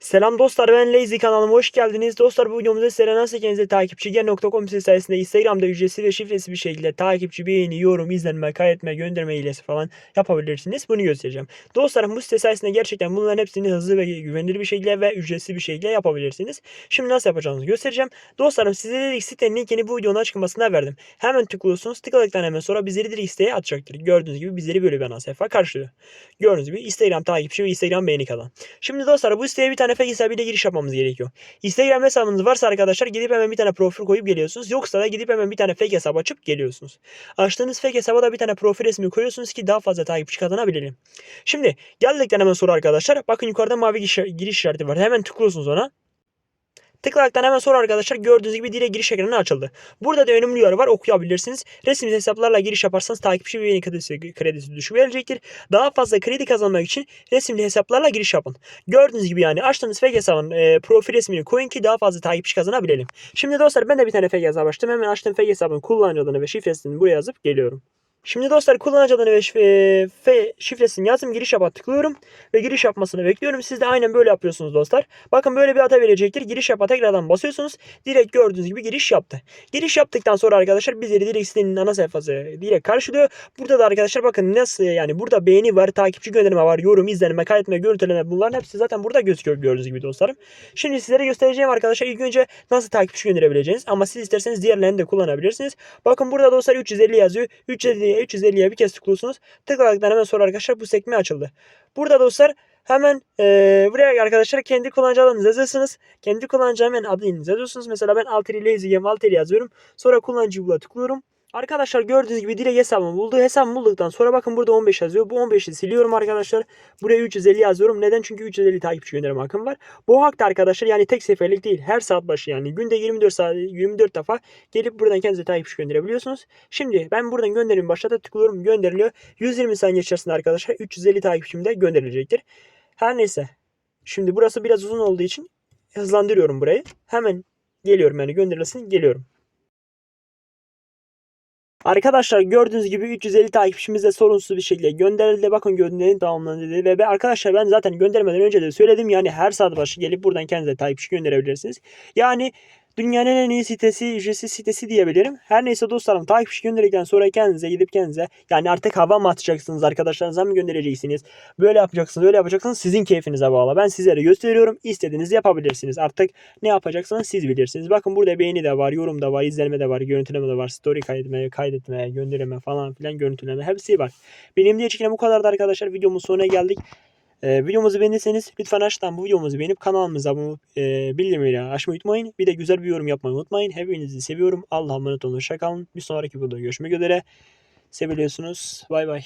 Selam dostlar ben Lazy kanalıma hoş geldiniz. Dostlar bu videomuzda sizlere nasıl kendinize takipçi gen.com sitesi sayesinde Instagram'da ücretsiz ve şifresiz bir şekilde takipçi, beğeni, yorum, izlenme, kaydetme, gönderme hilesi falan yapabilirsiniz. Bunu göstereceğim. Dostlarım bu site sayesinde gerçekten bunların hepsini hızlı ve güvenilir bir şekilde ve ücretsiz bir şekilde yapabilirsiniz. Şimdi nasıl yapacağınızı göstereceğim. Dostlarım size dedik sitenin linkini bu videonun açıklamasına verdim. Hemen tıklıyorsunuz. Tıkladıktan hemen sonra bizleri direkt siteye atacaktır. Gördüğünüz gibi bizleri böyle bir ana sayfa karşılıyor. Gördüğünüz gibi Instagram takipçi ve Instagram beğeni kalan. Şimdi dostlar bu siteye bir tane fake hesabıyla giriş yapmamız gerekiyor. Instagram hesabınız varsa arkadaşlar gidip hemen bir tane profil koyup geliyorsunuz. Yoksa da gidip hemen bir tane fake hesap açıp geliyorsunuz. Açtığınız fake hesaba da bir tane profil resmi koyuyorsunuz ki daha fazla takipçi kazanabilelim. Şimdi geldikten hemen sonra arkadaşlar bakın yukarıda mavi giriş işareti var. Hemen tıklıyorsunuz ona. Tıkladıktan hemen sonra arkadaşlar gördüğünüz gibi direkt giriş ekranı açıldı. Burada da önemli uyarı var okuyabilirsiniz. Resimli hesaplarla giriş yaparsanız takipçi ve beğeni kredisi, kredisi düşük verecektir. Daha fazla kredi kazanmak için resimli hesaplarla giriş yapın. Gördüğünüz gibi yani açtığınız fake hesabın e, profil resmini koyun ki daha fazla takipçi kazanabilelim. Şimdi dostlar ben de bir tane fake hesap açtım. Hemen açtığım fake hesabın kullanıcı adını ve şifresini buraya yazıp geliyorum. Şimdi dostlar kullanıcı adını ve fe- şifresini yazdım. Giriş yapa tıklıyorum. Ve giriş yapmasını bekliyorum. Siz de aynen böyle yapıyorsunuz dostlar. Bakın böyle bir hata verecektir. Giriş yapa tekrardan basıyorsunuz. Direkt gördüğünüz gibi giriş yaptı. Giriş yaptıktan sonra arkadaşlar bizleri direkt sitenin ana sayfası direkt karşılıyor. Burada da arkadaşlar bakın nasıl yani burada beğeni var, takipçi gönderme var, yorum, izlenme, kaydetme, görüntüleme bunların hepsi zaten burada gözüküyor gördüğünüz gibi dostlarım. Şimdi sizlere göstereceğim arkadaşlar ilk önce nasıl takipçi gönderebileceğiniz ama siz isterseniz diğerlerini de kullanabilirsiniz. Bakın burada dostlar 350 yazıyor. 350'ye 350'ye bir kez tıklıyorsunuz. Tıkladıktan hemen sonra arkadaşlar bu sekme açıldı. Burada dostlar hemen eee, buraya arkadaşlar kendi kullanıcı adınızı yazıyorsunuz. Kendi kullanıcı hemen adınızı yazıyorsunuz. Mesela ben Alteri Lazy Game Alteri yazıyorum. Sonra kullanıcıyı bula tıklıyorum. Arkadaşlar gördüğünüz gibi direkt hesabımı buldu. Hesabımı bulduktan sonra bakın burada 15 yazıyor. Bu 15'i siliyorum arkadaşlar. Buraya 350 yazıyorum. Neden? Çünkü 350 takipçi gönderme hakkım var. Bu hak da arkadaşlar yani tek seferlik değil. Her saat başı yani günde 24 saat 24 defa gelip buradan kendinize takipçi gönderebiliyorsunuz. Şimdi ben buradan gönderimi başlata tıklıyorum. Gönderiliyor. 120 saniye içerisinde arkadaşlar 350 takipçim de gönderilecektir. Her neyse. Şimdi burası biraz uzun olduğu için hızlandırıyorum burayı. Hemen geliyorum yani gönderilsin geliyorum. Arkadaşlar gördüğünüz gibi 350 takipçimiz de sorunsuz bir şekilde gönderildi. Bakın gönderin tamamlandı dedi. Ve arkadaşlar ben zaten göndermeden önce de söyledim. Yani her saat başı gelip buradan kendinize takipçi gönderebilirsiniz. Yani dünyanın en iyi sitesi, ücretsiz sitesi diyebilirim. Her neyse dostlarım takipçi gönderirken sonra kendinize gidip kendinize yani artık hava mı atacaksınız arkadaşlarınıza mı göndereceksiniz? Böyle yapacaksınız öyle yapacaksınız sizin keyfinize bağlı. Ben sizlere gösteriyorum. İstediğinizi yapabilirsiniz. Artık ne yapacaksınız siz bilirsiniz. Bakın burada beğeni de var, yorum da var, izlenme de var, görüntüleme de var, story kaydetme, kaydetme, gönderme falan filan görüntüleme hepsi var. Benim diye çekilen bu kadardı arkadaşlar. Videomun sonuna geldik. Ee, videomuzu beğendiyseniz lütfen aşağıdan bu videomuzu beğenip kanalımıza abone olup e, bildirimleri açmayı unutmayın. Bir de güzel bir yorum yapmayı unutmayın. Hepinizi seviyorum. Allah'a emanet olun. Hoşçakalın. Bir sonraki videoda görüşmek üzere. Seviyorsunuz. Bay bay.